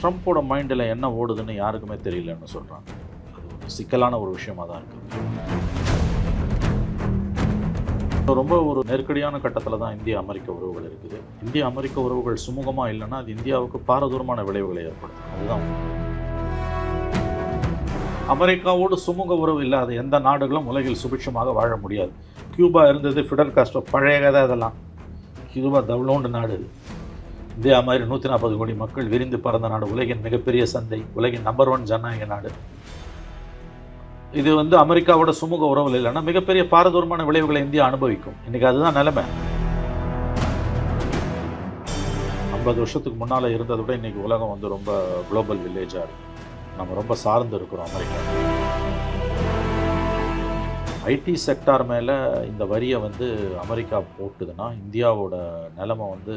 ட்ரம்ப்போட மைண்டில் என்ன ஓடுதுன்னு யாருக்குமே தெரியலன்னு சொல்கிறாங்க அது ஒரு சிக்கலான ஒரு விஷயமா தான் இருக்குது ரொம்ப ஒரு நெருக்கடியான கட்டத்தில் தான் இந்திய அமெரிக்க உறவுகள் இருக்குது. இந்திய அமெரிக்க உறவுகள் சுமூகமாக இல்லைன்னா அது இந்தியாவுக்கு பாரதூரமான விளைவுகளை ஏற்படுத்தும். அதுதான் அமெரிக்காவோடு சுமூக உறவு இல்லாத எந்த நாடுகளும் உலகில் சுபிட்சமாக வாழ முடியாது. கியூபா இருந்தது ஃபிடல் காஸ்ட்ரோ பழைய கதை அதெல்லாம். கியூபா தவளோண்டு நாடு இந்தியா மாதிரி நூற்றி நாற்பது கோடி மக்கள் விரிந்து பறந்த நாடு உலகின் மிகப்பெரிய சந்தை உலகின் நம்பர் ஒன் ஜனநாயக நாடு. இது வந்து அமெரிக்காவோட சுமூக உறவுகள் இல்லைன்னா மிகப்பெரிய பாரதூரமான விளைவுகளை இந்தியா அனுபவிக்கும். இன்றைக்கி அதுதான் நிலைமை. ஐம்பது வருஷத்துக்கு முன்னால் இருந்ததை விட இன்றைக்கி உலகம் வந்து ரொம்ப குளோபல் வில்லேஜாக இருக்கு. நம்ம ரொம்ப சார்ந்து இருக்கிறோம் அமெரிக்கா. ஐடி செக்டார் மேலே இந்த வரியை வந்து அமெரிக்கா போட்டுதுன்னா இந்தியாவோட நிலைமை வந்து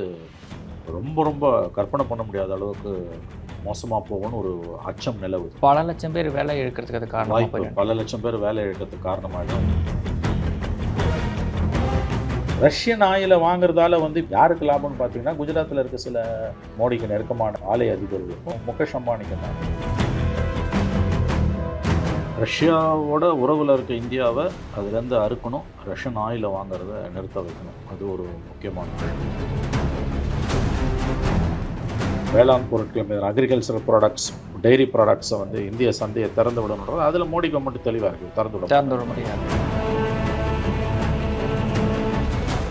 ரொம்ப ரொம்ப கற்பனை பண்ண முடியாத அளவுக்கு மோசமாக போகும்னு ஒரு அச்சம் நிலவுது. பல லட்சம் பேர் வேலை இழக்கிறதுக்கு அது போயிடும் பல லட்சம் பேர் வேலை இழக்கிறதுக்கு காரணமாயிடும். ரஷ்யன் ஆயிலை வாங்குறதால வந்து யாருக்கு லாபம்னு பார்த்தீங்கன்னா குஜராத்தில் இருக்க சில மோடிக்கு நெருக்கமான ஆலய அதிபர்களுக்கும் முகேஷ் அம்பானிக்கு தான். ரஷ்யாவோட உறவில் இருக்க இந்தியாவை அதுலேருந்து அறுக்கணும் ரஷ்யன் ஆயிலை வாங்குறத நிறுத்த வைக்கணும். அது ஒரு முக்கியமான வேளாண் பொருட்கள் மீது அக்ரிகல்ச்சரல் ப்ராடக்ட்ஸ் டெய்ரி ப்ராடக்ட்ஸை வந்து இந்திய சந்தையை திறந்து விடணுன்றது அதில் மோடி கவர்மெண்ட் தெளிவாக இருக்குது திறந்து விட திறந்து விட முடியாது.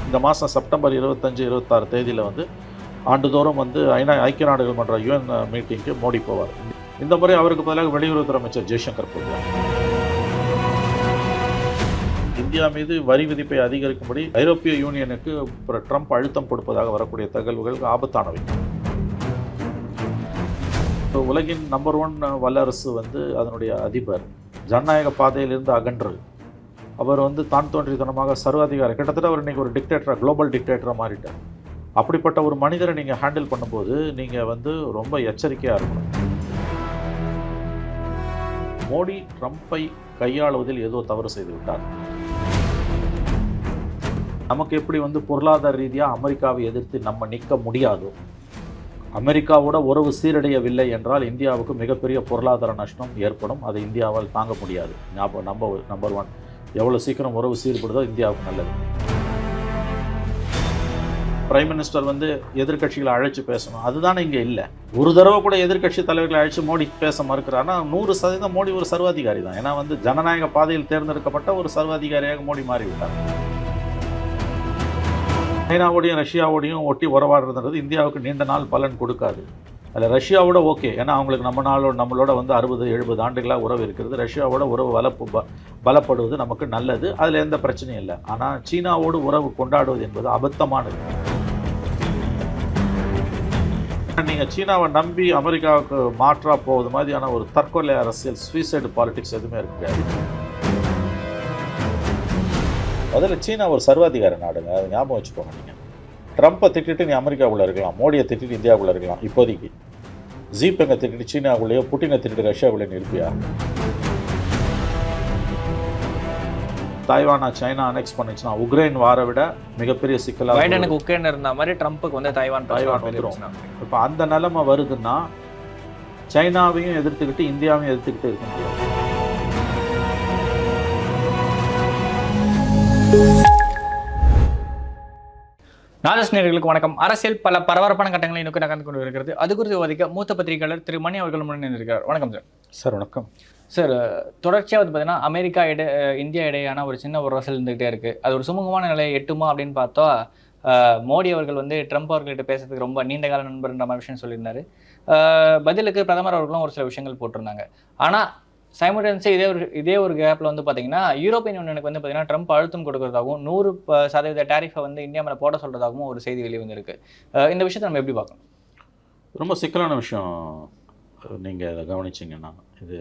இந்த மாதம் செப்டம்பர் இருபத்தஞ்சு இருபத்தாறு தேதியில் வந்து ஆண்டுதோறும் வந்து ஐநா ஐக்கிய நாடுகள் மன்ற யுஎன் மீட்டிங்க்கு மோடி போவார். இந்த முறை அவருக்கு பதிலாக வெளியுறவுத்துறை அமைச்சர் ஜெய்சங்கர் போகிறார் இந்தியா மீது வரி விதிப்பை அதிகரிக்கும்படி ஐரோப்பிய யூனியனுக்கு ட்ரம்ப் அழுத்தம் கொடுப்பதாக வரக்கூடிய தகவல்கள் ஆபத்தானவை. இப்போ உலகின் நம்பர் ஒன் வல்லரசு வந்து அதனுடைய அதிபர் ஜனநாயக பாதையிலிருந்து அகன்று அவர் வந்து தான் தோன்றித்தனமாக சர்வாதிகாரி கிட்டத்தட்ட அவர் இன்றைக்கி ஒரு டிக்டேட்டராக குளோபல் டிக்டேட்டராக மாறிட்டார். அப்படிப்பட்ட ஒரு மனிதரை நீங்கள் ஹேண்டில் பண்ணும்போது நீங்கள் வந்து ரொம்ப எச்சரிக்கையாக இருக்கணும். மோடி ட்ரம்ப்பை கையாளுவதில் ஏதோ தவறு செய்து விட்டார் நமக்கு எப்படி வந்து பொருளாதார ரீதியாக அமெரிக்காவை எதிர்த்து நம்ம நிற்க முடியாதோ அமெரிக்காவோட உறவு சீரடையவில்லை என்றால் இந்தியாவுக்கு மிகப்பெரிய பொருளாதார நஷ்டம் ஏற்படும். அதை இந்தியாவால் தாங்க முடியாது. ஞாபகம் நம்ப நம்பர் ஒன். எவ்வளோ சீக்கிரம் உறவு சீர்படுதோ இந்தியாவுக்கு நல்லது. பிரைம் மினிஸ்டர் வந்து எதிர்க்கட்சிகளை அழைச்சி பேசணும். அதுதானே இங்கே இல்லை. ஒரு தடவை கூட எதிர்க்கட்சி தலைவர்களை அழைச்சு மோடி பேச மறுக்கிறாருன்னா நூறு சதவீதம் மோடி ஒரு சர்வாதிகாரி தான். ஏன்னா வந்து ஜனநாயக பாதையில் தேர்ந்தெடுக்கப்பட்ட ஒரு சர்வாதிகாரியாக மோடி மாறிவிட்டார். சைனாவோடையும் ரஷ்யாவோடையும் ஒட்டி உறவாடுறதுன்றது இந்தியாவுக்கு நீண்ட நாள் பலன் கொடுக்காது. அதில் ரஷ்யாவோட ஓகே. ஏன்னா அவங்களுக்கு நம்ம நாளோட நம்மளோட வந்து அறுபது எழுபது ஆண்டுகளாக உறவு இருக்கிறது ரஷ்யாவோட உறவு வளப்பு ப பலப்படுவது நமக்கு நல்லது. அதில் எந்த பிரச்சனையும் இல்லை. ஆனால் சீனாவோடு உறவு கொண்டாடுவது என்பது அபத்தமானது. நீங்கள் சீனாவை நம்பி அமெரிக்காவுக்கு மாற்றா போவது மாதிரியான ஒரு தற்கொலை அரசியல் சுயசைடு பாலிடிக்ஸ் எதுவுமே இருக்காது. முதல்ல சீனா ஒரு சர்வாதிகார நாடுங்க. அதை ஞாபகம் வச்சுக்கோங்க நீங்கள் ட்ரம்ப்பை திட்டிட்டு நீ அமெரிக்காவுக்குள்ளே இருக்கலாம். மோடியை திட்டிட்டு இந்தியாவுக்குள்ளே இருக்கலாம். இப்போதைக்கு. ஜீப்பெங்கை திட்டிட்டு சீனாவுக்குள்ளேயோ புட்டினை திட்டிட்டு ரஷ்யாவுக்குள்ளே நிற்பியா தாய்வானா சைனா அனெக்ஸ் பண்ணுச்சுன்னா உக்ரைன் வார விட மிகப்பெரிய சிக்கலாக பைடனுக்கு உக்ரைன் இருந்த மாதிரி ட்ரம்ப்புக்கு வந்து தைவான் தைவான் வந்துரும். இப்போ அந்த நிலைமை வருதுன்னா சைனாவையும் எதிர்த்துக்கிட்டு இந்தியாவையும் எதிர்த்துக்கிட்டு இருக்க முடியாது. நாதஸ் நேர்களுக்கு வணக்கம். அரசியல் பல பரபரப்பான கட்டங்களை நோக்கி நகர்ந்து கொண்டு இருக்கிறது அது குறித்து விவாதிக்க மூத்த பத்திரிகையாளர் திரு மணி அவர்கள் முன்னே இருக்கிறார். வணக்கம் சார் சார் வணக்கம். சார் தொடர்ச்சியாக வந்து பார்த்தீங்கன்னா அமெரிக்கா இடை இந்தியா இடையான ஒரு சின்ன ஒரு ரசல் இருந்துகிட்டே இருக்குது அது ஒரு சுமூகமான நிலையை எட்டுமா அப்படின்னு பார்த்தா மோடி அவர்கள் வந்து ட்ரம்ப் அவர்கள்ட்ட பேசுறதுக்கு ரொம்ப நீண்ட கால நண்பர்ன்ற மாதிரி விஷயம் சொல்லியிருந்தாரு. பதிலுக்கு பிரதமர் அவர்களும் ஒரு சில விஷயங்கள் போட்டிருந்தாங்க. ஆனால் சைமல்டேனியஸாக இதே ஒரு இதே ஒரு கேப்பில் வந்து பார்த்தீங்கன்னா யூரோப்பியன் யூனியனுக்கு வந்து பார்த்தீங்கன்னா ட்ரம்ப் அழுத்தம் கொடுக்கறதாகவும் நூறு சதவீத டேரிஃபை வந்து இந்தியா மேலே போட சொல்கிறதாகவும் ஒரு செய்தி வெளியே வந்திருக்கு இந்த விஷயத்தை நம்ம எப்படி பார்க்கணும்? ரொம்ப சிக்கலான விஷயம் நீங்கள் இதை கவனிச்சிங்கன்னா இது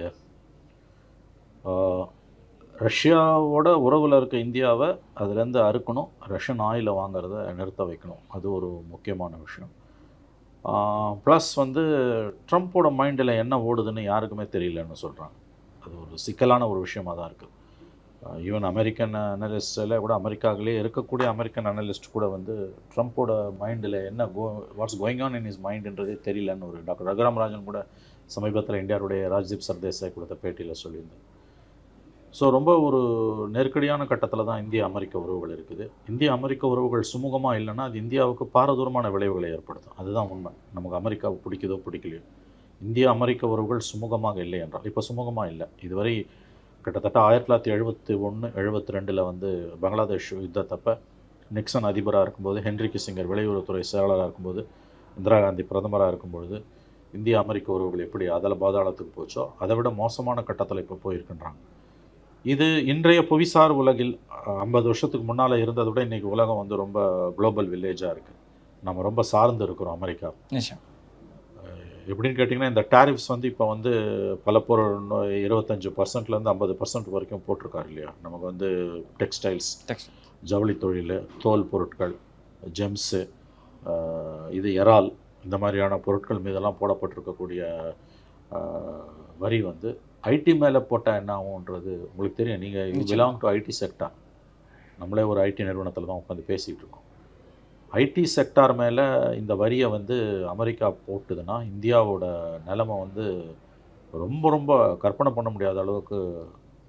ரஷ்யாவோட உறவில் இருக்க இந்தியாவை அதுலேருந்து அறுக்கணும் ரஷ்யன் ஆயிலை வாங்குறத நிறுத்த வைக்கணும். அது ஒரு முக்கியமான விஷயம். ப்ளஸ் வந்து ட்ரம்ப்போட மைண்டில் என்ன ஓடுதுன்னு யாருக்குமே தெரியலன்னு சொல்கிறாங்க அது ஒரு சிக்கலான ஒரு விஷயமா தான் இருக்குது ஈவன் அமெரிக்கன் அனலிஸ்டில் கூட அமெரிக்காவிலே இருக்கக்கூடிய அமெரிக்கன் அனலிஸ்ட் கூட வந்து ட்ரம்ப்போட மைண்டில் என்ன go what's going on in his மைண்டுன்றதே தெரியலன்னு ஒரு டாக்டர் ரகுராம் ராஜன் கூட சமீபத்தில் இந்தியாவுடைய ராஜ்தீப் சர்தேசாய் கொடுத்த பேட்டியில் சொல்லியிருந்தேன் ஸோ ரொம்ப ஒரு நெருக்கடியான கட்டத்தில் தான் இந்திய அமெரிக்க உறவுகள் இருக்குது. இந்திய அமெரிக்க உறவுகள் சுமூகமாக இல்லைன்னா அது இந்தியாவுக்கு பாரதூரமான விளைவுகளை ஏற்படுத்தும். அதுதான் உண்மை. நமக்கு அமெரிக்காவை பிடிக்குதோ பிடிக்கலையோ. இந்திய அமெரிக்க உறவுகள் சுமூகமாக இல்லை என்றால் இப்போ சுமூகமாக இல்லை. இதுவரை கிட்டத்தட்ட ஆயிரத்தி தொள்ளாயிரத்தி எழுபத்தி ஒன்று எழுபத்தி ரெண்டில் வந்து பங்களாதேஷ் யுத்தத்தப்ப நிக்சன் அதிபராக இருக்கும்போது ஹென்ரி கிசிங்கர் வெளியுறவுத்துறை செயலாளராக இருக்கும்போது இந்திரா காந்தி பிரதமராக இருக்கும்பொழுது இந்திய அமெரிக்க உறவுகள் எப்படி அதில் பாதாளத்துக்கு போச்சோ அதை விட மோசமான கட்டத்தில் இப்போ போயிருக்கின்றாங்க. இது இன்றைய புவிசார் உலகில் ஐம்பது வருஷத்துக்கு முன்னால் இருந்ததை விட இன்றைக்கி உலகம் வந்து ரொம்ப குளோபல் வில்லேஜாக இருக்குது நம்ம ரொம்ப சார்ந்து இருக்கிறோம் அமெரிக்கா. எப்படின்னு கேட்டிங்கன்னா இந்த டாரிஃப்ஸ் வந்து இப்போ வந்து பல பொருள் இருபத்தஞ்சு பர்சன்ட்லேருந்து ஐம்பது பர்சன்ட் வரைக்கும் போட்டிருக்காரு இல்லையா? நமக்கு வந்து டெக்ஸ்டைல்ஸ். ஜவுளி தொழில் தோல் பொருட்கள் ஜெம்ஸு இது எறால் இந்த மாதிரியான பொருட்கள் மீதெல்லாம் போடப்பட்டிருக்கக்கூடிய வரி வந்து ஐடி மேலே போட்டால் என்ன ஆகும்ன்றது உங்களுக்கு தெரியும். நீங்கள் you. Belong to IT sector நம்மளே ஒரு ஐடி நிறுவனத்தில் தான் உட்காந்து பேசிகிட்டு இருக்கோம். ஐடி செக்டார் மேலே இந்த வரியை வந்து அமெரிக்கா போட்டுதுன்னா இந்தியாவோட நிலைமை வந்து ரொம்ப ரொம்ப கற்பனை பண்ண முடியாத அளவுக்கு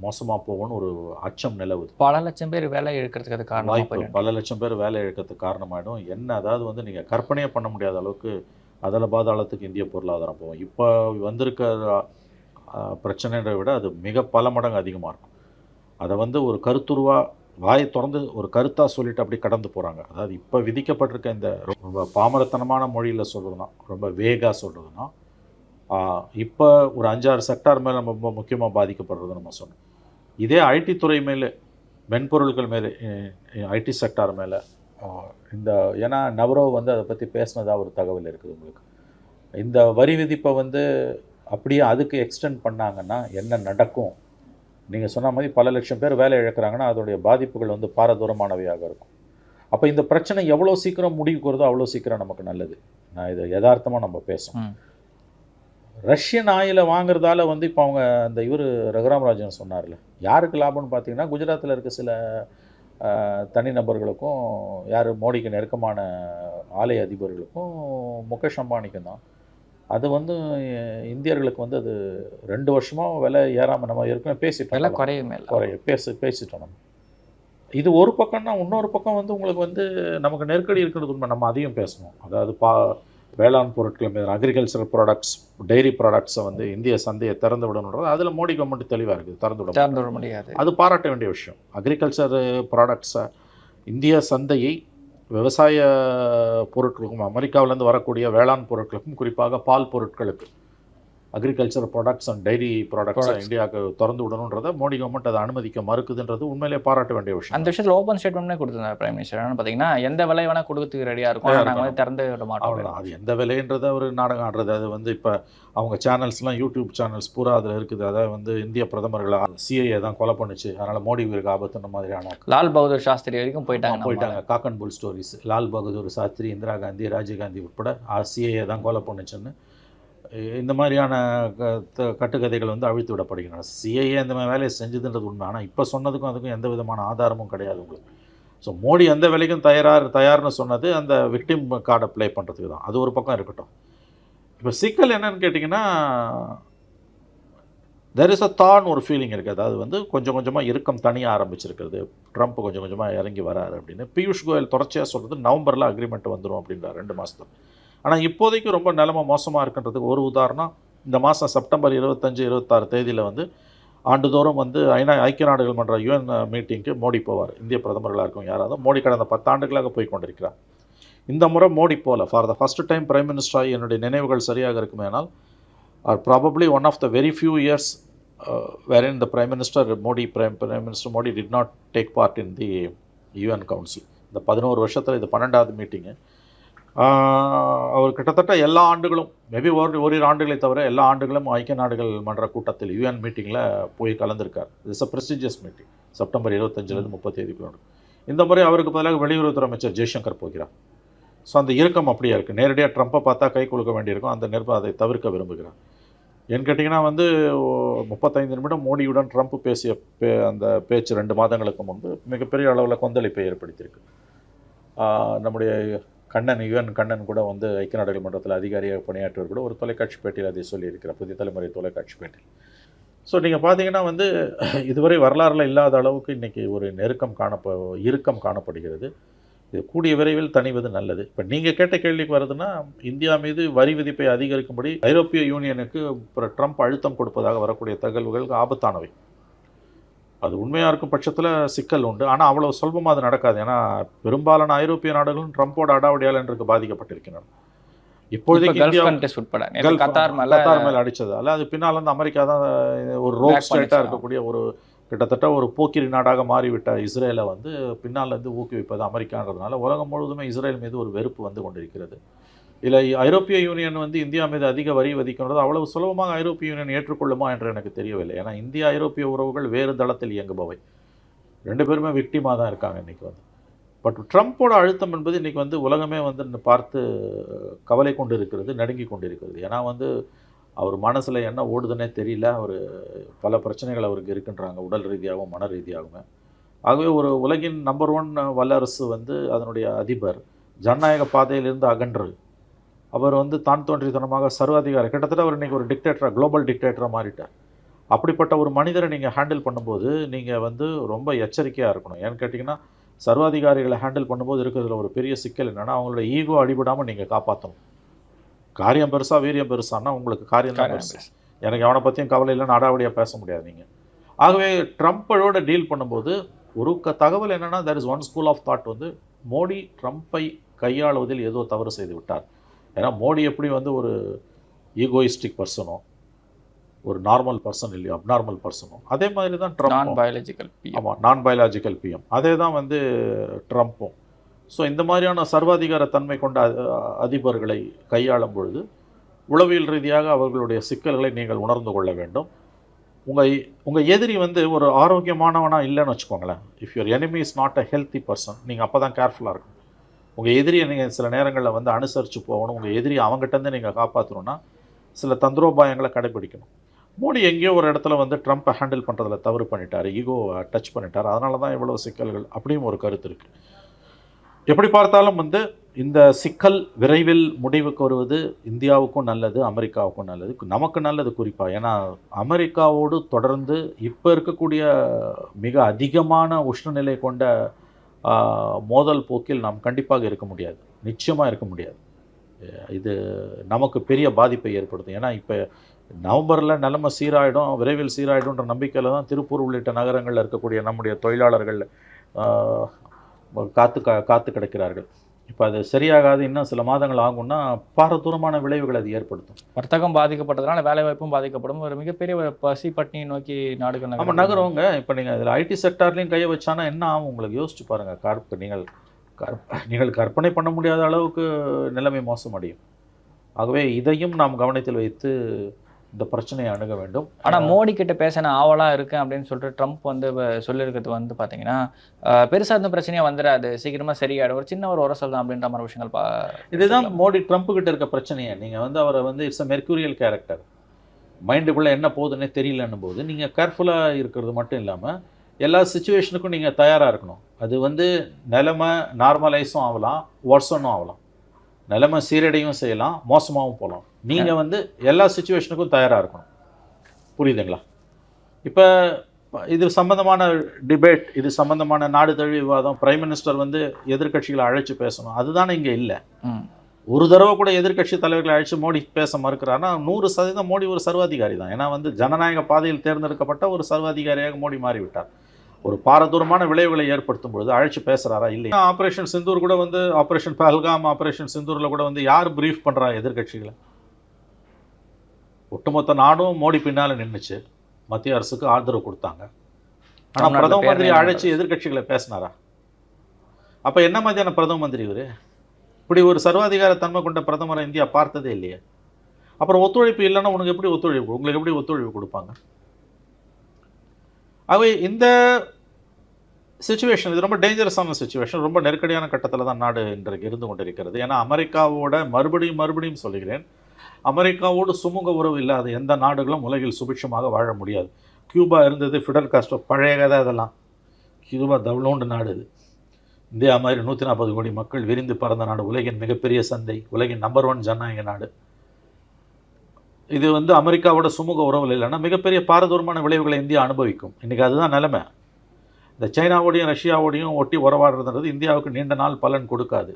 மோசமாக போகும்னு ஒரு அச்சம் நிலவுது. பல லட்சம் பேர் வேலை இழக்கிறதுக்கு அது காரணமாக வாய்ப்பு பல லட்சம் பேர் வேலை இழக்கிறதுக்கு காரணமாயிடும். என்ன அதாவது வந்து நீங்கள் கற்பனையே பண்ண முடியாத அளவுக்கு அதில் பாதாளத்துக்கு இந்திய பொருளாதாரம் போகும். இப்போ வந்திருக்க பிரச்சனைகளை விட அது மிக பல மடங்கு அதிகமாக இருக்கும். அதை வந்து ஒரு கருத்துருவாக வாயை திறந்து ஒரு கருத்தாக சொல்லிட்டு அப்படி கடந்து போகிறாங்க அதாவது இப்போ விதிக்கப்பட்டிருக்க இந்த ரொம்ப பாமரத்தனமான மொழியில் சொல்கிறதுனா ரொம்ப வேகாக சொல்கிறதுனா இப்போ ஒரு அஞ்சாறு செக்டார் மேலே ரொம்ப முக்கியமாக பாதிக்கப்படுறது நம்ம சொன்னோம். இதே ஐடி துறை மேலே மென்பொருட்கள் மேலே ஐடி செக்டார் மேலே இந்த ஏன்னா நவரோ வந்து அதை பற்றி பேசினதாக ஒரு தகவல் இருக்குது உங்களுக்கு. இந்த வரி விதிப்பை வந்து அப்படியே அதுக்கு எக்ஸ்டெண்ட் பண்ணாங்கன்னா என்ன நடக்கும்? நீங்கள் சொன்ன மாதிரி பல லட்சம் பேர் வேலை இழக்கிறாங்கன்னா அதோடைய பாதிப்புகள் வந்து பாரதூரமானவையாக இருக்கும். அப்போ இந்த பிரச்சனை எவ்வளோ சீக்கிரம் முடிவுக்கு வருதோ அவ்வளோ சீக்கிரம் நமக்கு நல்லது. நான் இதை யதார்த்தமாக நம்ம பேசுவோம் ம். ரஷ்யன் ஆயிலை வாங்குறதால வந்து இப்போ அவங்க அந்த இவர் ரகுராம் ராஜன் சொன்னார்ல யாருக்கு லாபம்னு பார்த்தீங்கன்னா குஜராத்தில் இருக்க சில அஹ், தனிநபர்களுக்கும் யார் மோடிக்கு நெருக்கமான ஆலை அதிபர்களுக்கும் முகேஷ் அம்பானிக்கும் தான். அது வந்து இந்தியர்களுக்கு வந்து அது ரெண்டு வருஷமாக விலை ஏறாமல் நம்ம ஏற்கனவே விலை பேசிட்டோம் குறையும் மேல குறைய பேச பேசிட்டோம் நம்ம. இது ஒரு பக்கம்னா இன்னொரு பக்கம் வந்து உங்களுக்கு வந்து நமக்கு நெருக்கடி இருக்கிறது உண்மை. நம்ம அதையும் பேசணும் அதாவது பா வேளாண் பொருட்கள் மீது அக்ரிகல்ச்சரல் ப்ராடக்ட்ஸ் டெய்ரி ப்ராடக்ட்ஸை வந்து இந்திய சந்தையை திறந்து விடணுன்றது அதில் மோடி கவர்மெண்ட் தெளிவாக இருக்குது. திறந்து விட திறந்து விட முடியாது. அது பாராட்ட வேண்டிய விஷயம். அக்ரிகல்ச்சர் ப்ராடக்ட்ஸை இந்திய சந்தையை விவசாய பொருட்களுக்கும் அமெரிக்காவிலேருந்து வரக்கூடிய வேளாண் பொருட்களுக்கும் குறிப்பாக பால் பொருட்களுக்கு. அக்ரிகல்ச்சர் ப்ராடக்ட்ஸ் அண்ட் டைரி ப்ராடக்ட்ஸை. இந்தியாவுக்கு திறந்து விடணுன்றதை மோடி கவர்மெண்ட் அதை அனுமதிக்க மறுக்குதுன்றது உண்மையிலே பாராட்ட வேண்டிய விஷயம். அந்த விஷயத்தில் ஓப்பன் ஸ்டேட்மெண்ட்னே கொடுத்துருந்தார் பிரைம் மினிஸ்டர் பார்த்தீங்கன்னா எந்த விலை வேணா கொடுக்கறதுக்கு ரெடியாக இருக்கும் நாங்கள் வந்து திறந்து விட மாட்டோம் அது எந்த விலைன்றதை ஒரு நாடகம் ஆடுறது. அது வந்து இப்போ அவங்க சேனல்ஸ்லாம் யூடியூப் சேனல்ஸ் பூரா அதில் இருக்குது. அதாவது வந்து இந்திய பிரதமர்களை சிஐஏ தான் கொலை பண்ணுச்சு. அதனால் மோடி உயிருக்கு ஆபத்துன்ற மாதிரியான லால் பகதூர் சாஸ்திரி வரைக்கும் போயிட்டாங்க. போயிட்டாங்க. Cock and bull stories Lal Bahadur Shastri Indira Gandhi Rajiv Gandhi உட்பட சிஏஏ தான் கொலை பண்ணுச்சுன்னு இந்த மாதிரியான க- த- கட்டுக்கதைகள் வந்து அழித்து விடப்படுகின்றன. சிஐஏ இந்த மாதிரி வேலையை செஞ்சதுன்றது உண்மை. ஆனால் இப்போ சொன்னதுக்கும் அதுக்கும் எந்த விதமான ஆதாரமும் கிடையாது உங்களுக்கு. ஸோ மோடி எந்த வேலைக்கும் தயாராக தயார்னு சொன்னது அந்த விக்டிம் கார்டை ப்ளே பண்ணுறதுக்கு தான். அது ஒரு பக்கம் இருக்கட்டும். இப்போ சிக்கல் என்னன்னு கேட்டிங்கன்னா தெர் இஸ் அ தான் ஒரு ஃபீலிங் இருக்குது அதாவது வந்து கொஞ்சம் கொஞ்சமாக இறுக்கம் தனியாக ஆரம்பிச்சிருக்கிறது. ட்ரம்ப் கொஞ்சம் கொஞ்சமாக இறங்கி வராரு அப்படின்னு. பியூஷ் கோயல் தொடர்ச்சியாக சொல்கிறது நவம்பரில் அக்ரிமெண்ட் வந்துடும் அப்படின்றார் ரெண்டு மாதத்துல ஆனால் இப்போதைக்கு ரொம்ப நிலைமை மோசமாக இருக்கின்றதுக்கு ஒரு உதாரணம் இந்த மாதம் செப்டம்பர் இருபத்தஞ்சு இருபத்தாறு தேதியில் வந்து ஆண்டுதோறும் வந்து ஐநா ஐக்கிய நாடுகள் மன்ற யுஎன் மீட்டிங்க்கு மோடி போவார். இந்திய பிரதமர்களாக இருக்கும் யாராவது. மோடி கடந்த பத்தாண்டுகளாக போய் கொண்டிருக்கிறார். இந்த முறை மோடி போல for the first time prime minister ஆகி என்னுடைய நினைவுகள் சரியாக இருக்குமேனால் or probably one of the very few years where in the prime minister Modi prime prime minister Modi did not take part in the UN council இந்த பதினோரு வருஷத்தில் இது பன்னெண்டாவது மீட்டிங்கு அவர் கிட்டத்தட்ட எல்லா ஆண்டுகளும் மேபி ஒரு ஓரிரு ஆண்டுகளை தவிர எல்லா ஆண்டுகளும் ஐக்கிய நாடுகள் மன்ற கூட்டத்தில் யூஎன் மீட்டிங்கில் போய் கலந்திருக்கார். It's a prestigious meeting September இருபத்தஞ்சிலேருந்து முப்பத்தி தேதிக்குள்ள இந்த முறை அவருக்கு பதிலாக வெளியுறவுத்துறை அமைச்சர் ஜெய்சங்கர் போகிறார். ஸோ அந்த இறுக்கம் அப்படியே இருக்குது நேரடியாக ட்ரம்ப்பை பார்த்தா கை கொடுக்க வேண்டியிருக்கும். அந்த நிருபம் அதை தவிர்க்க விரும்புகிறார். ஏன்னு கேட்டிங்கன்னா வந்து முப்பத்தைந்து நிமிடம் மோடியுடன் ட்ரம்ப் பேசிய பே அந்த பேச்சு ரெண்டு மாதங்களுக்கு முன்பு மிகப்பெரிய அளவில் கொந்தளிப்பை ஏற்படுத்தியிருக்கு. நம்முடைய கண்ணன் யுஎன் கண்ணன் கூட வந்து ஐக்கிய நாடுகள் மன்றத்தில் அதிகாரியாக பணியாற்றுவர் கூட ஒரு தொலைக்காட்சி பேட்டியில் அதை சொல்லியிருக்கிறார். புதிய தலைமுறை தொலைக்காட்சி பேட்டியில். ஸோ நீங்கள் பார்த்தீங்கன்னா வந்து இதுவரை வரலாறுல இல்லாத அளவுக்கு இன்றைக்கி ஒரு நெருக்கம் காணப்ப இறுக்கம் காணப்படுகிறது. இது கூடிய விரைவில் தணிவது நல்லது. இப்போ நீங்கள் கேட்ட கேள்விக்கு வருதுன்னா இந்தியா மீது வரி விதிப்பை அதிகரிக்கும்படி ஐரோப்பிய யூனியனுக்கு ட்ரம்ப் அழுத்தம் கொடுப்பதாக வரக்கூடிய தகவல்கள் ஆபத்தானவை. அது உண்மையாக இருக்கும் பட்சத்தில் சிக்கல் உண்டு. ஆனால் அவ்வளோ சுலபமாக அது நடக்காது. ஏன்னா பெரும்பாலான ஐரோப்பிய நாடுகளும் ட்ரம்ப்போட அடாவடியால் இன்றைக்கு பாதிக்கப்பட்டிருக்கின்றன. இப்பொழுதைக்கு உட்பட கத்தார் மேல கத்தார் மேல அடிச்சதால அது பின்னால் வந்து அமெரிக்கா தான் ஒரு ரோக் ஸ்டேட்டாக. இருக்கக்கூடிய ஒரு கிட்டத்தட்ட ஒரு போக்கிரி நாடாக மாறிவிட்ட இஸ்ரேலை வந்து பின்னால் இருந்து ஊக்குவிப்பது அமெரிக்கான்றதுனால உலகம் முழுவதுமே இஸ்ரேல் மீது ஒரு வெறுப்பு வந்து கொண்டிருக்கிறது. இல்லை ஐரோப்பிய யூனியன் வந்து இந்தியா மீது அதிக வரி விதிக்கின்றது அவ்வளவு சுலபமாக ஐரோப்பிய யூனியன் ஏற்றுக்கொள்ளுமா என்று எனக்கு தெரியவில்லை. ஏன்னா இந்தியா ஐரோப்பிய உறவுகள் வேறு தளத்தில் இயங்குபவை. ரெண்டு பேருமே விக்டிமாக தான் இருக்காங்க இன்றைக்கி வந்து. பட் ட்ரம்ப்போட அழுத்தம் என்பது இன்றைக்கி வந்து உலகமே வந்து பார்த்து கவலை கொண்டு இருக்கிறது நடுங்கி கொண்டு இருக்கிறது ஏன்னா வந்து அவர் மனசில் என்ன ஓடுதுன்னே தெரியல. அவர் பல பிரச்சனைகள் அவருக்கு இருக்கின்றாங்க உடல் ரீதியாகவும் மன ரீதியாகவும். ஆகவே ஒரு உலகின் நம்பர் ஒன் வல்லரசு வந்து அதனுடைய அதிபர் ஜனநாயக பாதையிலிருந்து அகன்று. அவர் வந்து தான் தோன்றித்தனமாக சர்வாதிகாரி. கிட்டத்தட்ட அவர் இன்னைக்கு ஒரு டிக்டேட்டராக குளோபல் டிக்டேட்டராக மாறிட்டார். அப்படிப்பட்ட ஒரு மனிதரை நீங்கள் ஹேண்டில் பண்ணும்போது நீங்கள் வந்து ரொம்ப எச்சரிக்கையாக இருக்கணும். ஏன்னு கேட்டிங்கன்னா சர்வாதிகாரிகளை ஹேண்டில் பண்ணும்போது இருக்கிறதுல ஒரு பெரிய சிக்கல் என்னென்னா அவங்களோட ஈகோ அடிபடாமல் நீங்கள் காப்பாற்றணும் காரியம் பெருசா வீரியம் பெருசான்னா உங்களுக்கு காரியம் தான் பெருசு. எனக்கு அவனை பற்றியும் கவலை இல்லைன்னு அடாவடியாக பேச முடியாது நீங்கள் ஆகவே ட்ரம்ப்போட டீல் பண்ணும்போது ஒரு க தகவல் என்னென்னா there is one school of thought வந்து மோடி ட்ரம்ப்பை கையாளுவதில் ஏதோ தவறு செய்து விட்டார். ஏன்னா மோடி எப்படி வந்து ஒரு ஈகோயிஸ்டிக் பர்சனோ ஒரு நார்மல் பர்சன் இல்லையோ அப்நார்மல் பர்சனோ அதே மாதிரி தான் நான் ட்ரம்ப் பயாலஜிக்கல் ஆமாம் நான் பயாலஜிக்கல் பிஎம் அதே தான் வந்து ட்ரம்ப்பும் ஸோ இந்த மாதிரியான சர்வாதிகார தன்மை கொண்ட அதிபர்களை கையாளும் பொழுது உளவியல் ரீதியாக அவர்களுடைய சிக்கல்களை நீங்கள் உணர்ந்து கொள்ள வேண்டும். உங்கள் உங்கள் எதிரி வந்து ஒரு ஆரோக்கியமானவனாக இல்லைன்னு வச்சுக்கோங்களேன். If your enemy is not a healthy person நீங்கள் அப்போ தான் கேர்ஃபுல்லாக இருக்கணும். உங்கள் எதிரியை நீங்கள் சில நேரங்களில் வந்து அனுசரித்து போகணும். உங்கள் எதிரி அவங்ககிட்டருந்து நீங்கள் காப்பாற்றணும்னா சில தந்திரோபாயங்களை கடைபிடிக்கணும் மோடி எங்கேயோ ஒரு இடத்துல வந்து ட்ரம்ப்பை ஹேண்டில் பண்ணுறதுல தவறு பண்ணிட்டார். ஈகோவை டச் பண்ணிட்டார். அதனால தான் இவ்வளோ சிக்கல்கள் அப்படியும் ஒரு கருத்து இருக்குது எப்படி பார்த்தாலும் வந்து இந்த சிக்கல் விரைவில் முடிவுக்கு வருவது இந்தியாவுக்கும் நல்லது அமெரிக்காவுக்கும் நல்லது. நமக்கு நல்லது குறிப்பாக ஏன்னா அமெரிக்காவோடு தொடர்ந்து இப்போ இருக்கக்கூடிய மிக அதிகமான உஷ்ணநிலை கொண்ட மோதல் போக்கில் நாம் கண்டிப்பாக இருக்க முடியாது. நிச்சயமாக இருக்க முடியாது. இது நமக்கு பெரிய பாதிப்பை ஏற்படுத்தும். ஏன்னா இப்போ நவம்பரில் நிலைமை சீராயிடும் விரைவில் சீராயிடும்ன்ற நம்பிக்கையில் தான் திருப்பூர் உள்ளிட்ட நகரங்களில் இருக்கக்கூடிய நம்முடைய தொழிலாளர்கள் காத்து கா காத்து கிடக்கிறார்கள். இப்போ அது சரியாகாது இன்னும் சில மாதங்கள் ஆகும்னா பாரதூரமான விளைவுகள் அது ஏற்படுத்தும். வர்த்தகம் பாதிக்கப்பட்டதுனால வேலை வாய்ப்பும் பாதிக்கப்படும். ஒரு மிகப்பெரிய பசி பட்டினி நோக்கி நாடுகள் நம்ம நகரவங்க இப்போ நீங்கள் இதில் ஐடி செக்டார்லேயும் கையை வச்சானா என்ன ஆகும்? உங்களுக்கு யோசிச்சு பாருங்கள் கற்ப நீங்கள் கற்ப நீங்கள் கற்பனை பண்ண முடியாத அளவுக்கு நிலைமை மோசமடையும். ஆகவே இதையும் நாம் கவனத்தில் வைத்து இந்த பிரச்சனையை அணுக வேண்டும். ஆனா மோடி கிட்ட பேச நான் ஆவலா இருக்கேன் அப்படின்னு சொல்லிட்டு ட்ரம்ப் வந்து சொல்லியிருக்கிறது வந்து பாத்தீங்கன்னா அஹ், பெருசா எந்த பிரச்சனையா வந்துடாது சீக்கிரமா சரியாயிடும். ஒரு சின்ன ஒரு உரசல் தான் அப்படின்ற மாதிரி விஷயங்கள் பா இதுதான் மோடி ட்ரம்ப் கிட்ட இருக்க பிரச்சனையே. நீங்கள் வந்து அவரை வந்து இட்ஸ் அ மெர்க்யூரியல் கேரக்டர் மைண்டுக்குள்ளே என்ன போகுதுன்னே தெரியலன்னும் போது நீங்கள் கேர்ஃபுல்லாக இருக்கிறது மட்டும் இல்லாமல் எல்லா சுச்சுவேஷனுக்கும் நீங்கள் தயாராக இருக்கணும். அது வந்து நிலைமை நார்மலைஸும் ஆகலாம் ஒர்சனும் ஆகலாம். நிலைமை சீரடையும் செய்யலாம் மோசமாகவும் போகலாம். நீங்கள் வந்து எல்லா சுச்சுவேஷனுக்கும் தயாராக இருக்கணும். புரியுதுங்களா? இப்போ இது சம்பந்தமான டிபேட் இது சம்பந்தமான நாடு தழுவி விவாதம் பிரைம் மினிஸ்டர் வந்து எதிர்க்கட்சிகளை அழைச்சு பேசணும். அதுதானே இங்கே இல்லை. ஒரு தடவை கூட எதிர்க்கட்சி தலைவர்களை அழைச்சு மோடி பேச மறுக்கிறாருன்னா நூறு சதவீதம் மோடி ஒரு சர்வாதிகாரி தான். ஏன்னா வந்து ஜனநாயக பாதையில் தேர்ந்தெடுக்கப்பட்ட ஒரு சர்வாதிகாரியாக மோடி மாறிவிட்டார். ஒரு பாரதூரமான விளைவுகளை ஏற்படுத்தும் பொழுது அழைச்சு பேசுறாரா இல்லை ஆபரேஷன் சிந்தூர் கூட வந்து ஆபரேஷன் பஹல்காம் ஆபரேஷன் சிந்தூர்ல கூட வந்து யார் பிரீஃப் பண்றா எதிர்க்கட்சிகளை? ஒட்டுமொத்த நாடும் மோடி பின்னால நின்னுச்சு. மத்திய அரசுக்கு ஆதரவு கொடுத்தாங்க. ஆனா தமிழ்நாட்டுல பிரதம மந்திரி அழைச்சு எதிர்க்கட்சிகளை பேசினாரா? அப்ப என்ன மாதிரியான பிரதம மந்திரி இவரு? இப்படி ஒரு சர்வாதிகார தன்மை கொண்ட பிரதமரை இந்தியா பார்த்ததே இல்லையே. அப்புறம் ஒத்துழைப்பு இல்லைன்னா உனக்கு எப்படி ஒத்துழைப்பு உங்களுக்கு எப்படி ஒத்துழைப்பு கொடுப்பாங்க? ஆகவே இந்த சுச்சுவேஷன் இது ரொம்ப டேஞ்சரஸான சுச்சுவேஷன் ரொம்ப நெருக்கடியான கட்டத்தில் தான் நாடு இன்றைக்கு இருந்து கொண்டிருக்கிறது. ஏன்னா அமெரிக்காவோட மறுபடியும் மறுபடியும் சொல்லுகிறேன். அமெரிக்காவோடு சுமூக உறவு இல்லாத எந்த நாடுகளும் உலகில் சுபிட்சமாக வாழ முடியாது. கியூபா இருந்தது ஃபிடல் காஸ்ட்ரோ பழைய கதை அதெல்லாம். கியூபா தவளோண்டு நாடு இது. இந்தியா மாதிரி நூற்றி நாற்பது கோடி மக்கள் விரிந்து பறந்த நாடு உலகின் மிகப்பெரிய சந்தை உலகின் நம்பர் ஒன் ஜனநாயக நாடு. இது வந்து அமெரிக்காவோட சுமூக உறவில் இல்லைன்னா மிகப்பெரிய பாரதூரமான விளைவுகளை இந்தியா அனுபவிக்கும். இன்றைக்கி அதுதான் நிலைமை. இந்த சைனாவோடையும் ரஷ்யாவோடையும் ஒட்டி உறவாடுறதுன்றது இந்தியாவுக்கு நீண்ட நாள் பலன் கொடுக்காது.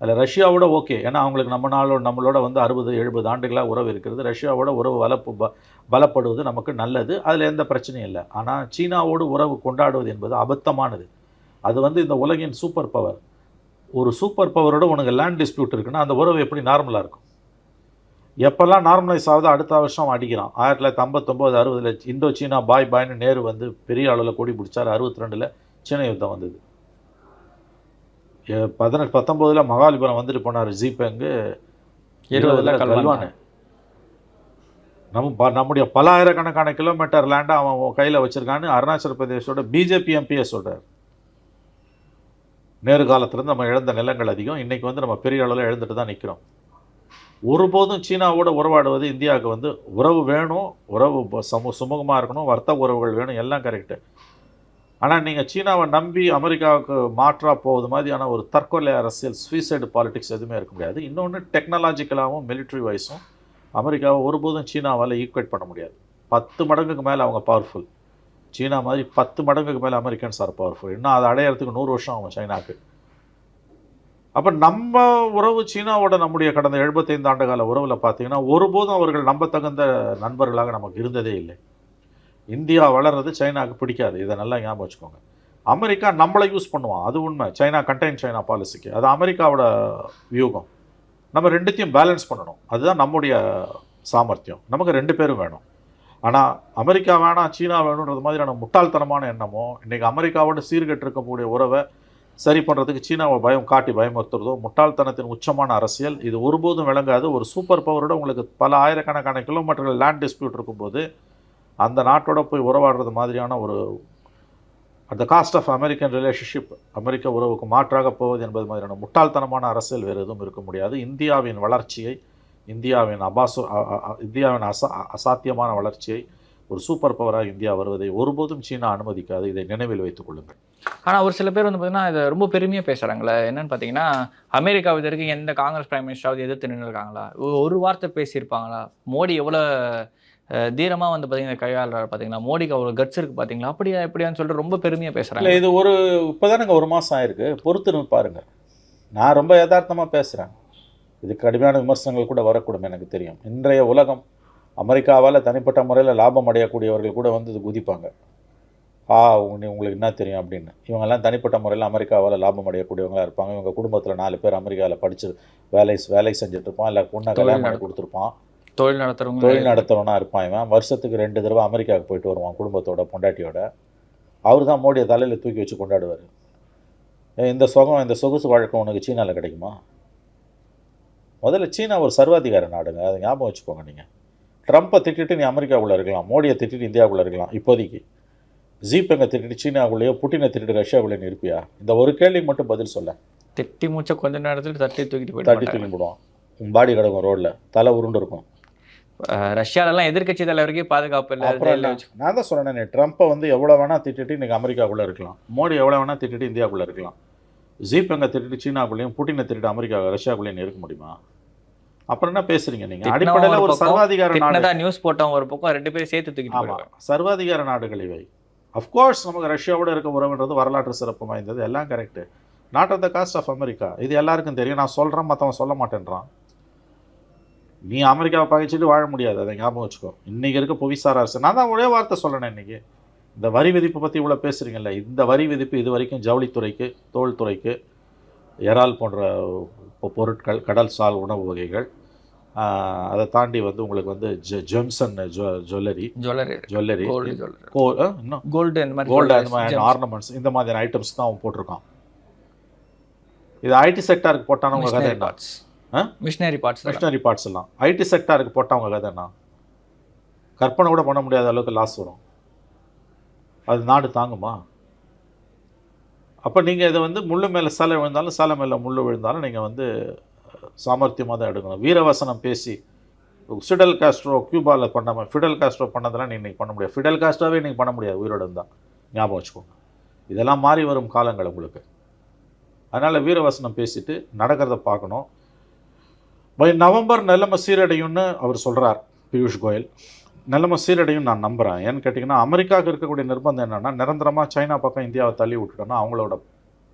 அதில் ரஷ்யாவோட ஓகே. ஏன்னா அவங்களுக்கு நம்ம நாளோட நம்மளோட வந்து அறுபது எழுபது ஆண்டுகளாக உறவு இருக்கிறது ரஷ்யாவோட உறவு வலப்பு ப பலப்படுவது நமக்கு நல்லது. அதில் எந்த பிரச்சனையும் இல்லை. ஆனால் சீனாவோடு உறவு கொண்டாடுவது என்பது அபத்தமானது. அது வந்து இந்த உலகின் சூப்பர் பவர் ஒரு சூப்பர் பவரோட உனக்கு லேண்ட் டிஸ்பியூட் இருக்குன்னா அந்த உறவு எப்படி நார்மலாக இருக்கும்? எப்போல்லாம் நார்மலைஸ் ஆகுதோ அடுத்த வருஷம் அடிக்கிறான். ஆயிரத்தி தொள்ளாயிரத்தி ஐம்பத்தொம்போது அறுபதில் இந்தோ சீனா பாய் பாய்னு நேரு வந்து பெரிய அளவில் கொடி பிடிச்சார். அறுபத்தி ரெண்டில் சீன யுத்தம் வந்தது. பதினெட்டு பத்தொம்போதில் மகாலிபுரம் வந்துட்டு போனார் ஜீபேங்கு இருபதுல கல்வானு நம்ம நம்முடைய பல ஆயிரக்கணக்கான கிலோமீட்டர் லேண்டை அவன் கையில் வச்சிருக்கான்னு அருணாச்சல பிரதேசோட பிஜேபி எம்பிஏ சொல்கிறார் நேரு காலத்துலேருந்து நம்ம இழந்த நிலங்கள் அதிகம். இன்றைக்கி வந்து நம்ம பெரிய அளவில் இழந்துட்டு தான் நிற்கிறோம் ஒருபோதும் சீனாவோட உறவாடுவது இந்தியாவுக்கு வந்து உறவு வேணும் உறவு சமூ சுமூகமாக இருக்கணும் வர்த்தக உறவுகள் வேணும் எல்லாம் கரெக்டு ஆனால் நீங்கள் சீனாவை நம்பி அமெரிக்காவுக்கு மாற்றாக போவது மாதிரியான ஒரு தற்கொலை அரசியல் ஸ்வீசைடு பாலிடிக்ஸ் எதுவுமே இருக்க முடியாது. இன்னொன்று டெக்னாலஜிக்கலாகவும் மிலிட்ரி வைஸும் அமெரிக்காவை ஒருபோதும் சீனாவால் ஈக்குவேட் பண்ண முடியாது. பத்து மடங்குக்கு மேலே அவங்க பவர்ஃபுல் சீனா மாதிரி பத்து மடங்குக்கு மேலே அமெரிக்கன்ஸ் ஆர் பவர்ஃபுல் இன்னும் அதை அடையிறதுக்கு நூறு வருஷம் ஆகும் சைனாக்கு. அப்போ நம்ம உறவு சீனாவோட நம்முடைய கடந்த 75 ஆண்டு கால உறவில் பார்த்தீங்கன்னா ஒருபோதும் அவர்கள் நம்பத்தகுந்த நண்பர்களாக நமக்கு இருந்ததே இல்லை. இந்தியா வளர்றது சைனாவுக்கு பிடிக்காது. இதை நல்லா ஞாபகம் வச்சுக்கோங்க. அமெரிக்கா நம்மளை யூஸ் பண்ணுவான். அது உண்மை. சைனா கண்டெயின் சைனா பாலிசிக்கு அது அமெரிக்காவோட வியூகம். நம்ம ரெண்டுத்தையும் பேலன்ஸ் பண்ணணும். அதுதான் நம்முடைய சாமர்த்தியம். நமக்கு ரெண்டு பேரும் வேணும். ஆனால் அமெரிக்கா வேணாம் சீனா வேணுன்றது மாதிரியான முட்டாள்தனமான எண்ணமோ இன்றைக்கி அமெரிக்காவோட சீர்கெட்டிருக்கக்கூடிய உறவை சரி பண்ணுறதுக்கு சீனாவை பயம் காட்டி பயமுறுத்துறதோ முட்டாள்தனத்தின் உச்சமான அரசியல் இது ஒருபோதும் விளங்காது. ஒரு சூப்பர் பவரோட உங்களுக்கு பல ஆயிரக்கணக்கான கிலோமீட்டர்கள் லேண்ட் டிஸ்பியூட் இருக்கும்போது அந்த நாட்டோட போய் உறவாடுறது மாதிரியான ஒரு at the cost of American relationship அமெரிக்க உறவுக்கு மாற்றாக போவது என்பது மாதிரியான முட்டாள்தனமான அரசியல் வேறு எதுவும் இருக்க முடியாது. இந்தியாவின் வளர்ச்சியை இந்தியாவின் அபாசு இந்தியாவின் அசா அசாத்தியமான வளர்ச்சியை ஒரு சூப்பர் பவராக இந்தியா வருவதை ஒருபோதும் சீனா அனுமதிக்காது. இதை நினைவில் வைத்துக் கொள்ளுங்கள். ஆனால் ஒரு சில பேர் வந்து பார்த்தீங்கன்னா இதை ரொம்ப பெருமையாக பேசுகிறாங்களே என்னென்னு பார்த்தீங்கன்னா அமெரிக்கா இது வரைக்கும் எந்த காங்கிரஸ் பிரைம் மினிஸ்டராவது எதிர்த்து நின்று இருக்காங்களா ஒரு வார்த்தை பேசியிருப்பாங்களா? மோடி எவ்வளோ தீரமாக வந்து பார்த்தீங்கன்னா கையாளுறாரு பார்த்தீங்களா மோடிக்கு அவ்வளோ கட்ஸ் இருக்குது பார்த்தீங்களா அப்படியா எப்படியான்னு சொல்லிட்டு ரொம்ப பெருமையாக இல்லை பேசுகிறாங்க இது ஒரு இப்போதானுங்க ஒரு மாதம் ஆயிருக்கு. பொறுத்து பாருங்க. நான் ரொம்ப யதார்த்தமாக பேசுகிறேன் இது கடுமையான விமர்சனங்கள் கூட வரக்கூடும் எனக்கு தெரியும். இன்றைய உலகம் அமெரிக்காவால் தனிப்பட்ட முறையில் லாபம் அடையக்கூடியவர்கள் கூட வந்து இது குதிப்பாங்க. ஆ உங்க- உங்களுக்கு என்ன தெரியும் அப்படின்னு. இவங்கெல்லாம் தனிப்பட்ட முறையில் அமெரிக்காவால் லாபம் அடையக்கூடியவங்களா இருப்பாங்க. இவங்க குடும்பத்தில் நாலு பேர் அமெரிக்காவில் படித்து வேலை வேலை செஞ்சுட்டு இருப்பான். இல்லை பொண்ணை கல்யாணம் பண்ணி கொடுத்துருப்பான். தொழில் நடத்துகிறவங்க தொழில் நடத்துகிறவனா இருப்பான் இவன். வருஷத்துக்கு ரெண்டு தடவை அமெரிக்காவுக்கு போயிட்டு வருவான் குடும்பத்தோட பொண்டாட்டியோட. அவர் தான் மோடியை தலையில் தூக்கி வச்சு கொண்டாடுவார். இந்த சுகம் இந்த சொகுசு வழக்கம் உனக்கு சீனாவில் கிடைக்குமா? முதல்ல சீனா ஒரு சர்வாதிகார நாடுங்க. அதை ஞாபகம் வச்சுக்கோங்க நீங்கள் ட்ரம்ப்பை திட்டிட்டு நீ அமெரிக்காவுக்குள்ளே இருக்கலாம். மோடியை திட்டிட்டு இந்தியாவுக்குள்ளே இருக்கலாம். இப்போதைக்கு. ஜீப்பெங்க திட்டிட்டு சீனாவுக்குள்ளேயோ புட்டினை திட்டிட்டு ரஷ்யாவுக்குள்ளே நீ இருப்பியா இந்த ஒரு கேள்விக்கு மட்டும் பதில் சொல்ல. திட்டி மூச்சை கொஞ்ச நேரத்தில் தட்டி தூக்கிட்டு தட்டி போயிட்டு தூக்கி போடுவான் உன் பாடி கிடக்கும் ரோட்டில் தலை உருண்டு இருக்கும். ரஷ்யாலெல்லாம் எதிர்க்கட்சி தலைவருக்கே பாதுகாப்பு இல்லை நான் தான் சொன்னேனே ட்ரம்ப்பை வந்து எவ்வளோ வேணால் திட்டிட்டு இன்றைக்கி அமெரிக்காக்குள்ளே இருக்கலாம். மோடி எவ்வளோ வேணால் திட்டிட்டு இந்தியாவுக்குள்ளே இருக்கலாம். ஜீப்பெங்க திட்டிட்டு சீனாக்குள்ளேயும் புட்டினை திட்டிட்டு அமெரிக்கா ரஷ்யாக்குள்ளேயும் இருக்க முடியுமா? அப்புறம் என்ன பேசுறீங்க திட்டினவன் அடிப்படையில் ஒரு சர்வாதிகார நாடு நியூஸ் போட்டவங்க ஒரு பக்கம் ரெண்டு பேரும் சேர்த்து தூக்கிட்டு சர்வாதிகார நாடுகள் இவை. அஃப்கோர்ஸ் நமக்கு ரஷ்யாவோட இருக்க உறவுன்றது வரலாற்று சிறப்பு வாய்ந்தது. எல்லாம் correct not of the cost of America இது எல்லாருக்கும் தெரியும். நான் சொல்கிறேன் மற்றவன் சொல்ல மாட்டேன்றான். நீ அமெரிக்காவை பகைச்சிட்டு வாழ முடியாது. அதை ஞாபகம் வச்சுக்கோ. இன்றைக்கி இருக்க புவிசார் அரசு நான் தான் ஒரே வார்த்தை சொல்லணேன் இன்றைக்கி இந்த வரி விதிப்பு பற்றி இவ்வளோ பேசுகிறீங்கல்ல இந்த வரி விதிப்பு இது வரைக்கும் ஜவுளித்துறைக்கு தோல் துறைக்கு இறால் போன்ற பொருட்கள் கடல் சால் உணவு வகைகள் அதை தாண்டி வந்து உங்களுக்கு வந்து ஜெம்சன் ஜுவ ஜுவல்லரி ஜுவல்லரி ஜுவல்லரி கோல்டு மாதிரி அந்த மாதிரி. ஆர்னமெண்ட்ஸ் இந்த மாதிரியான ஐட்டம்ஸ் தான் அவன் போட்டிருக்கான். இது ஐடி செக்டாருக்கு போட்டானவங்க கதை மிஷினரி பார்ட்ஸ் ஆ? மிஷினரி பார்ட்ஸ் மிஷினரி பார்ட்ஸ் எல்லாம் ஐடி செக்டாருக்கு போட்டவங்க கதை என்ன? கற்பனை கூட பண்ண முடியாத அளவுக்கு லாஸ் வரும். அது நாடு தாங்குமா? அப்போ நீங்கள் இதை வந்து முள்ளு மேலே சலை விழுந்தாலும் சலை மேலே முள்ளு விழுந்தாலும் நீங்கள் வந்து சாமர்த்தியமாக தான் எடுக்கணும். வீரவசனம் பேசி ஃபிடல் காஸ்ட்ரோ கியூபாவில் பண்ண ஃபிடல் காஸ்ட்ரோ பண்ணதெல்லாம் நீ இன்னைக்கு பண்ண முடியாது. ஃபிடல் காஸ்ட்ரோவே இன்னைக்கு பண்ண முடியாது உயிரோடு இருந்தால் ஞாபகம் வச்சுக்கோங்க. இதெல்லாம் மாறி வரும் காலங்கள் உங்களுக்கு. அதனால் வீரவசனம் பேசிட்டு நடக்கிறத பார்க்கணும். பை நவம்பர் நிலைமை சீரடையும்னு அவர் சொல்கிறார் பியூஷ் கோயல். நிலைமை சீரடையும் நான் நம்புகிறேன் ஏன்னு கேட்டிங்கன்னா அமெரிக்காவுக்கு இருக்கக்கூடிய நிர்பந்தம் என்னென்னா நிரந்தரமாக சைனா பக்கம் இந்தியாவை தள்ளி விட்டுட்டோன்னா அவங்களோட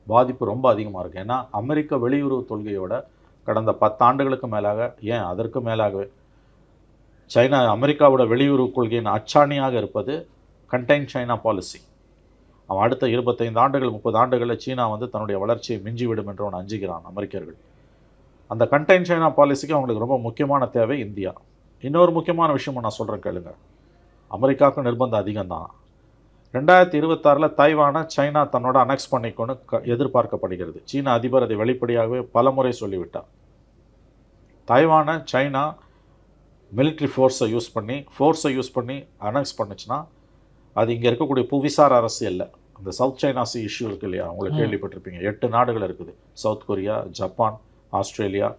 பாதிப்பு ரொம்ப அதிகமாக இருக்குது ஏன்னா அமெரிக்க வெளியுறவு கொள்கையோட கடந்த பத்தாண்டுகளுக்கு மேலாக ஏன் அதற்கு மேலாகவே சைனா அமெரிக்காவோட வெளியுறவு கொள்கையின் அச்சாணியாக இருப்பது கண்டெயின் சைனா பாலிசி அவன் அடுத்த இருபத்தைந்து ஆண்டுகள் முப்பது ஆண்டுகளில் சீனா வந்து தன்னுடைய வளர்ச்சியை மிஞ்சிவிடும் என்று அவன் அஞ்சுகிறான் அமெரிக்கர்கள். அந்த கண்டெயின் சைனா பாலிசிக்கு அவங்களுக்கு ரொம்ப முக்கியமான தேவை இந்தியா. இன்னொரு முக்கியமான விஷயமும் நான் சொல்கிறேன் கேளுங்க. அமெரிக்காவுக்கும் நிர்பந்தம் அதிகம்தான். ரெண்டாயிரத்தி இருபத்தாறில் தைவானை சைனா தன்னோட அனெக்ஸ் பண்ணிக்கொண்டு க எதிர்பார்க்கப்படுகிறது. சீன அதிபர் அதை வெளிப்படையாகவே பலமுறை சொல்லிவிட்டார். தைவானை சைனா military ஃபோர்ஸை யூஸ் பண்ணி ஃபோர்ஸை யூஸ் பண்ணி அனெக்ஸ் பண்ணுச்சுன்னா அது இங்கே இருக்கக்கூடிய புவிசார் அரசியல்ல அந்த சவுத் சைனா சி இஷ்யூ இருக்கு இல்லையா? உங்களுக்கு ம். கேள்விப்பட்டிருப்பீங்க. எட்டு நாடுகள் இருக்குது. South Korea Japan Australia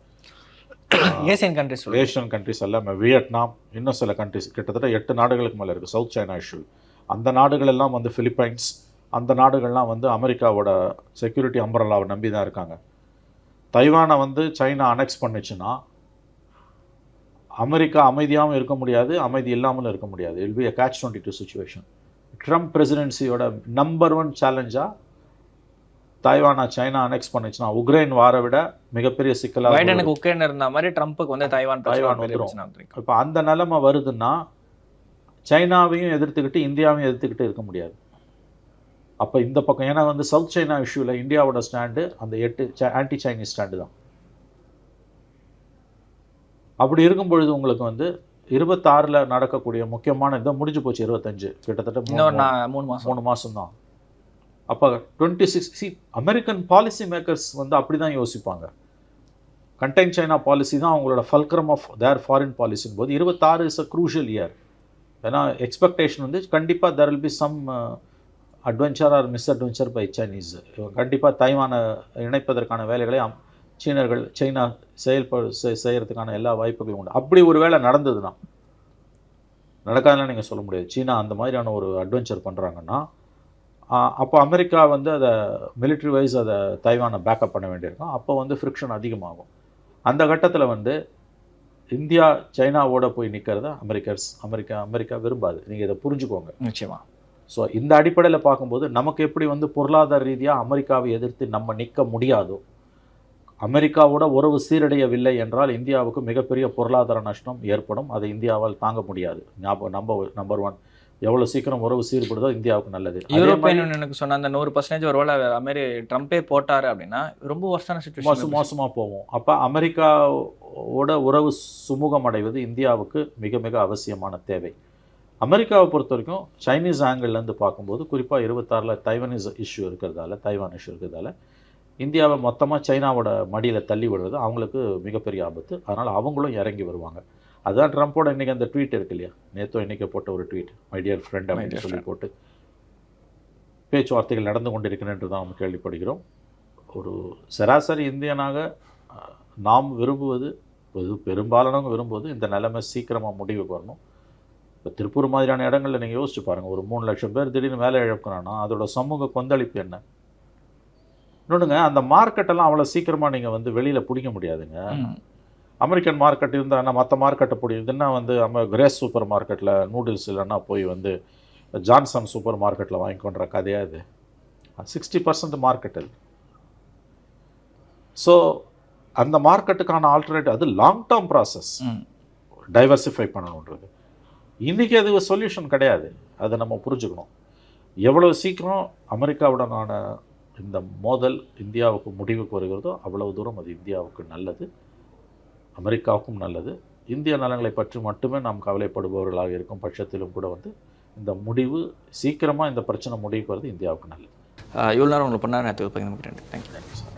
Asian countries Asian countries எல்லாமே வியட்நாம் இன்னும் சில கண்ட்ரிஸ் கிட்டத்தட்ட எட்டு நாடுகளுக்கு மேலே இருக்குது சவுத் சைனா இஷ்யூ அந்த நாடுகள் எல்லாம் வந்து பிலிப்பைன்ஸ் அந்த நாடுகள்லாம் வந்து அமெரிக்காவோட செக்யூரிட்டி அம்பரலாவை நம்பி தான் இருக்காங்க. தைவானை வந்து சைனா அனெக்ஸ் பண்ணுச்சுன்னா அமெரிக்கா அமைதியாகவும் இருக்க முடியாது அமைதி இல்லாமலும் இருக்க முடியாது. Will be a catch twenty two situation Trump பிரசிடென்சியோட number one சேலஞ்சாக தைவானை சைனா அனெக்ஸ் பண்ணுச்சுன்னா உக்ரைன் வாரை விட மிகப்பெரிய சிக்கலாக பைடனுக்கு உக்ரைன் இருந்த மாதிரி ட்ரம்ப்புக்கு வந்து வந்துரும். பிரச்சனை வந்திருக்கு. இப்போ அந்த நிலைமை வருதுன்னா சைனாவையும் எதிர்த்துக்கிட்டு இந்தியாவையும் எதிர்த்துக்கிட்டு இருக்க முடியாது. அப்போ இந்த பக்கம் ஏன்னா வந்து சவுத் சைனா இஷ்யூவில் இந்தியாவோட ஸ்டாண்டு அந்த எட்டு ஆன்டி சைனீஸ் ஸ்டாண்டு தான். அப்படி இருக்கும் பொழுது உங்களுக்கு வந்து இருபத்தாறில் நடக்கக்கூடிய முக்கியமான இதை முடிஞ்சு போச்சு இருபத்தஞ்சு கிட்டத்தட்ட மூணு இன்னொரு மா- நான் மூணு மாசம் மூணு மாதம் தான் அப்போ டுவெண்ட்டி சிக்ஸ் சி அமெரிக்கன் பாலிசி மேக்கர்ஸ் வந்து அப்படி தான் யோசிப்பாங்க. கண்டெயின் சைனா பாலிசி தான் அவங்களோட ஃபல்க்ரம் ஆஃப் தேர் ஃபாரின் பாலிசின் போது இருபத்தாறு இஸ் அ க்ரூஷியல் இயர் ஏன்னா எக்ஸ்பெக்டேஷன் வந்து கண்டிப்பாக there will be some adventure or misadventure by Chinese கண்டிப்பாக தைவானை இணைப்பதற்கான வேலைகளை அம்- சீனர்கள் சைனா செயல்ப செய்கிறதுக்கான எல்லா வாய்ப்புகளும் உண்டு. அப்படி ஒரு வேலை நடந்ததுன்னா நடக்காதுன்னு நீங்கள் சொல்ல முடியாது. சீனா அந்த மாதிரியான ஒரு அட்வென்ச்சர் பண்ணுறாங்கன்னா அப்போ அமெரிக்கா வந்து அதை military வைஸ் அதை தைவானை பேக்கப் பண்ண வேண்டியிருக்கும். அப்போ வந்து ஃப்ரிக்ஷன் அதிகமாகும். அந்த கட்டத்தில் வந்து இந்தியா சைனாவோட போய் நிற்கிறத அமெரிக்கர்ஸ் அமெரிக்கா அமெரிக்கா விரும்பாது. நீங்கள் இதை புரிஞ்சுக்கோங்க. நிச்சயமா. ஸோ இந்த அடிப்படையில் பார்க்கும்போது நமக்கு எப்படி வந்து பொருளாதார ரீதியாக அமெரிக்காவை எதிர்த்து நம்ம நிற்க முடியாதோ அமெரிக்காவோட உறவு சீரடையவில்லை என்றால் இந்தியாவுக்கு மிகப்பெரிய பொருளாதார நஷ்டம் ஏற்படும். அதை இந்தியாவால் தாங்க முடியாது. ஞாபகம் நம்ப நம்பர் ஒன் எவ்வளோ சீக்கிரம் உறவு சீர்படுதோ இந்தியாவுக்கு நல்லது. யூரோப்பியன் யூனியனுக்கு சொன்ன அந்த நூறு பர்சன்டேஜ் ஒருவேளை அமெரி ட்ரம்ப்பே போட்டாரு அப்படின்னா ரொம்ப வருஷமான மோசம் சுச்சுவேஷன் மோசமாக போவோம் அப்போ அமெரிக்காவோட உறவு சுமூகம் அடைவது இந்தியாவுக்கு மிக மிக அவசியமான தேவை. அமெரிக்காவை பொறுத்த வரைக்கும் சைனீஸ் ஆங்கிள்லேருந்து பார்க்கும்போது குறிப்பாக இருபத்தாறில் தைவானிஸ் இஷ்யூ இருக்கிறதால தைவான் இஷ்யூ இருக்கிறதால இந்தியாவை மொத்தமாக சைனாவோட மடியில் தள்ளி விடுறது அவங்களுக்கு மிகப்பெரிய ஆபத்து. அதனால் அவங்களும் இறங்கி வருவாங்க. அதுதான் ட்ரம்ப்போட இன்றைக்கி அந்த ட்வீட் இருக்கு இல்லையா நேத்தோ இன்றைக்கி போட்ட ஒரு ட்வீட் மை டியர் ஃப்ரெண்ட் அப்படின்னு சொல்லி போட்டு பேச்சுவார்த்தைகள் நடந்து கொண்டிருக்கிறேன் என்று தான் நம்ம கேள்விப்படுகிறோம். ஒரு சராசரி இந்தியனாக நாம் விரும்புவது பெரும்பாலானவங்க விரும்புவது இந்த நிலைமை சீக்கிரமாக முடிவுக்கு வரணும். இப்போ திருப்பூர் மாதிரியான இடங்களில் நீங்கள் யோசிச்சு பாருங்கள் ஒரு மூணு லட்சம் பேர் திடீர்னு வேலை இழக்கிறான்னா அதோட சமூக கொந்தளிப்பு என்ன? இன்னொன்றுங்க அந்த மார்க்கெட்டெல்லாம் அவ்வளோ சீக்கிரமாக நீங்கள் வந்து வெளியில் பிடிக்க முடியாதுங்க. அமெரிக்கன் மார்க்கெட் இருந்தால் மற்ற மார்க்கெட்டை பிடிக்குதுன்னா வந்து நம்ம கிரேஸ் சூப்பர் மார்க்கெட்டில் நூடுல்ஸ் இல்லைன்னா போய் வந்து ஜான்சன் சூப்பர் மார்க்கெட்டில் வாங்கிக்கொண்ட கதையா இது. சிக்ஸ்டி பர்சன்ட் மார்க்கெட் அது. ஸோ அந்த மார்க்கெட்டுக்கான ஆல்டர்னேட் அது லாங் டேர்ம் ப்ராசஸ் டைவர்சிஃபை பண்ணணுன்றது. இன்றைக்கி அது சொல்யூஷன் கிடையாது. அதை நம்ம புரிஞ்சுக்கணும். எவ்வளோ சீக்கிரம் அமெரிக்காவுடனான இந்த மோதல் இந்தியாவுக்கு முடிவுக்கு வருகிறதோ அவ்வளவு தூரம் அது இந்தியாவுக்கு நல்லது. அமெரிக்காவுக்கும் நல்லது. இந்திய நலன்களை பற்றி மட்டுமே நாம் கவலைப்படுபவர்களாக இருக்கும் பட்சத்திலும் கூட வந்து இந்த முடிவு சீக்கிரமாக இந்த பிரச்சனை முடிவுக்கு வருது இந்தியாவுக்கு நல்லது. இவ்வளோ நேரம் உங்களுக்கு பண்ணார் நேற்று பகிர்ந்து தேங்க்யூ தேங்க்யூ சார்.